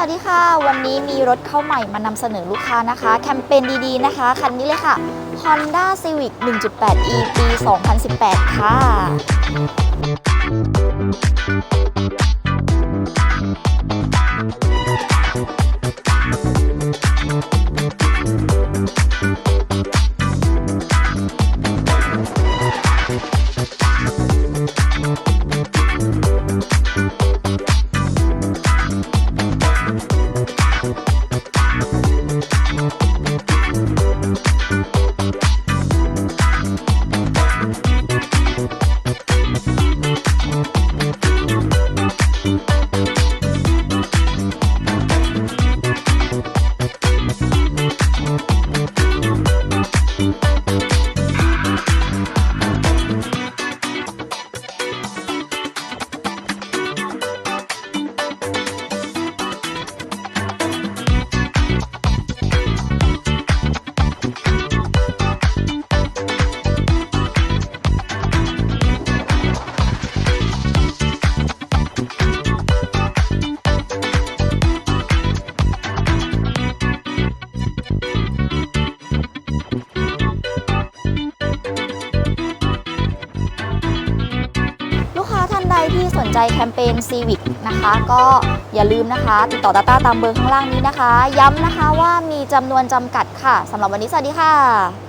สวัสดีค่ะ วันนี้มีรถเข้าใหม่มานำเสนอลูกค้านะคะ แคมเปญดีๆนะคะ คันนี้เลยค่ะ Honda Civic 1.8e ปี 2018 ค่ะ นใจแคมเปญ Civic นะคะ ก็อย่าลืมนะคะ ติดต่อตาต้าตามเบอร์ข้างล่างนี้นะคะ ย้ำนะคะว่ามีจำนวนจำกัดค่ะสำหรับวันนี้สวัสดีค่ะ